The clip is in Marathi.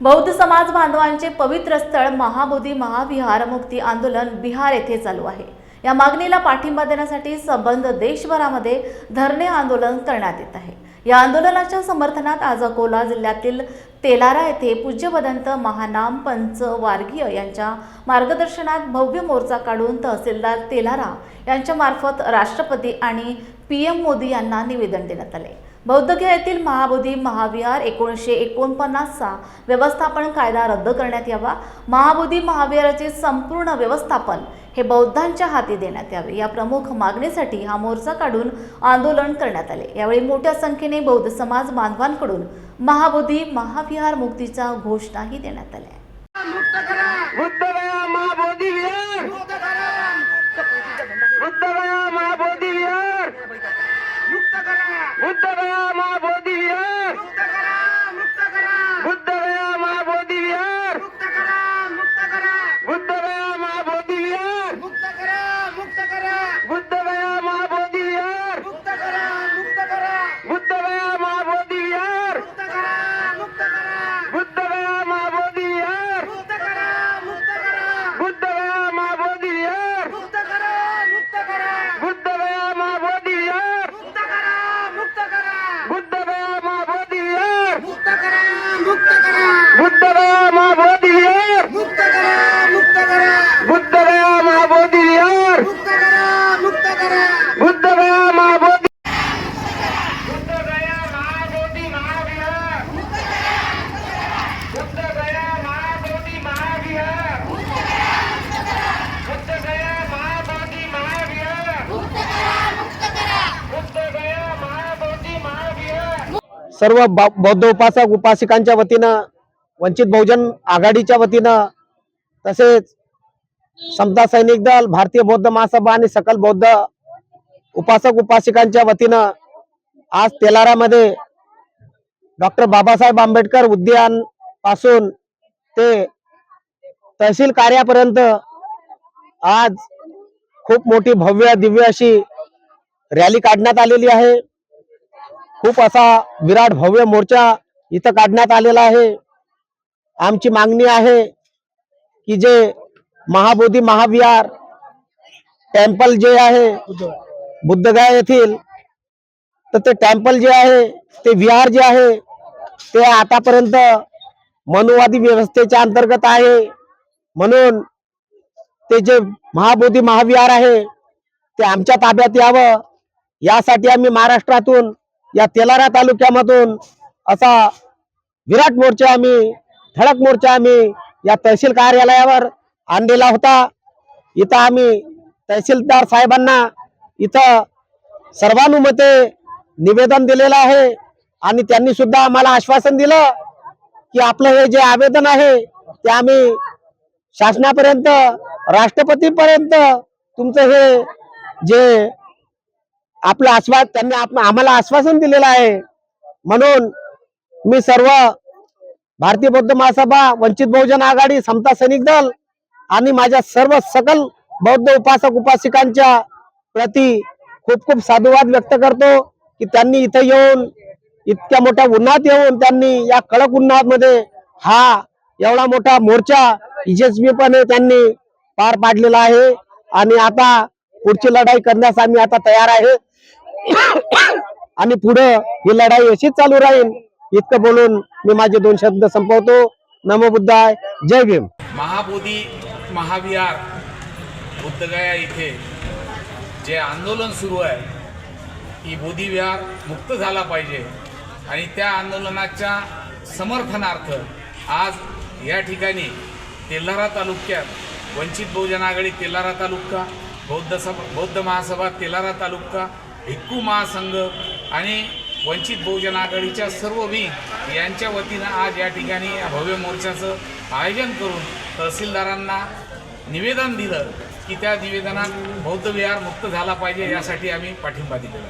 बौद्ध समाज बांधवांचे पवित्र स्थळ महाबोधी महाविहार मुक्ती आंदोलन बिहार येथे चालू आहे. या मागणीला पाठिंबा देण्यासाठी संबंध देशभरामध्ये धरणे आंदोलन करण्यात येत आहे. या आंदोलनाच्या समर्थनात आज अकोला जिल्ह्यातील तेलारा येथे पूज्यवदंत महानाम पंच वार्गीय यांच्या मार्गदर्शनात भव्य मोर्चा काढून तहसीलदार तेलारा यांच्यामार्फत राष्ट्रपती आणि पी एम मोदी यांना निवेदन देण्यात आले. बौद्धगया येथील महाबोधी महाविहार एकोणीसशे एकोणपन्नासचा व्यवस्थापन कायदा रद्द करण्यात यावा. महाबोधी महाविहाराचे संपूर्ण व्यवस्थापन हे बौद्धांच्या हाती देण्यात यावे. या प्रमुख मागणीसाठी हा मोर्चा काढून आंदोलन करण्यात आले. यावेळी मोठ्या संख्येने बौद्ध समाज बांधवांकडून महाबोधी महाविहार मुक्तीचा घोषणाही देण्यात आल्या. सर्व बौद्ध उपासक उपासिकांच्या वतीनं वंचित बहुजन आघाडीच्या वतीनं तसेच समता सैनिक दल भारतीय बौद्ध महासभा आणि सकल बौद्ध उपासक उपासिकांच्या वतीनं आज तेलारामध्ये डॉक्टर बाबासाहेब आंबेडकर उद्यानपासून ते तहसील कार्यापर्यंत आज खूप मोठी भव्य दिव्य अशी रॅली काढण्यात आलेली आहे. खूप असा विराट भव्य मोर्चा इथं काढण्यात आलेला आहे. आमची मागणी आहे की जे महाबोधी महाविहार टेम्पल जे आहे बुद्धगया येथील तर ते टेम्पल जे आहे ते विहार जे आहे ते आतापर्यंत मनुवादी व्यवस्थेच्या अंतर्गत आहे. म्हणून ते जे महाबोधी महाविहार आहे ते आमच्या ताब्यात यावं. यासाठी आम्ही महाराष्ट्रातून या तेलारा तालुक्यामधून असा विराट मोर्चा आम्ही धडक मोर्चा आम्ही या तहसील कार्यालयावर आणलेला होता. इथं आम्ही तहसीलदार साहेबांना इथं सर्वानुमते निवेदन दिलेलं आहे आणि त्यांनी सुद्धा आम्हाला आश्वासन दिलं की आपलं हे जे आवेदन आहे ते आम्ही शासनापर्यंत राष्ट्रपतीपर्यंत तुमचं हे जे आपलं आश्वास त्यांनी आम्हाला आश्वासन दिलेलं आहे. म्हणून मी सर्व भारतीय बौद्ध महासभा वंचित बहुजन आघाडी समता सैनिक दल आणि माझ्या सर्व सकल बौद्ध उपासक उपासिकांच्या प्रती खूप खूप साधुवाद व्यक्त करतो की त्यांनी इथं येऊन इतक्या मोठ्या उन्हात येऊन त्यांनी या कडक उन्हामध्ये हा एवढा मोठा मोर्चा यशस्वीपणे त्यांनी पार पाडलेला आहे. आणि आता पुढची लढाई करण्यास आम्ही आता तयार आहे. आणि पुढे ही लढाई अशीच चालू राहील. इतकं बोलून मी माझे दोन शब्द संपवतो. नमो बुद्धाय. जय भीम. महाबोधी महाविहार बुद्धगया इथे जे आंदोलन सुरू आहे ही बोधी विहार मुक्त झाला पाहिजे. आणि त्या आंदोलनाच्या समर्थनार्थ आज या ठिकाणी तेल्हारा तालुक्यात वंचित बहुजन आघाडी तेल्हारा तालुका बौद्ध सभा बौद्ध महासभा तेल्हारा तालुका भिक्कू महासंघ आणि वंचित बहुजन आघाडीच्या सर्व विंग यांच्या वतीनं आज या ठिकाणी या भव्य मोर्चाचं आयोजन करून तहसीलदारांना निवेदन दिलं की त्या निवेदनात बौद्ध विहार मुक्त झाला पाहिजे यासाठी आम्ही पाठिंबा दिलेला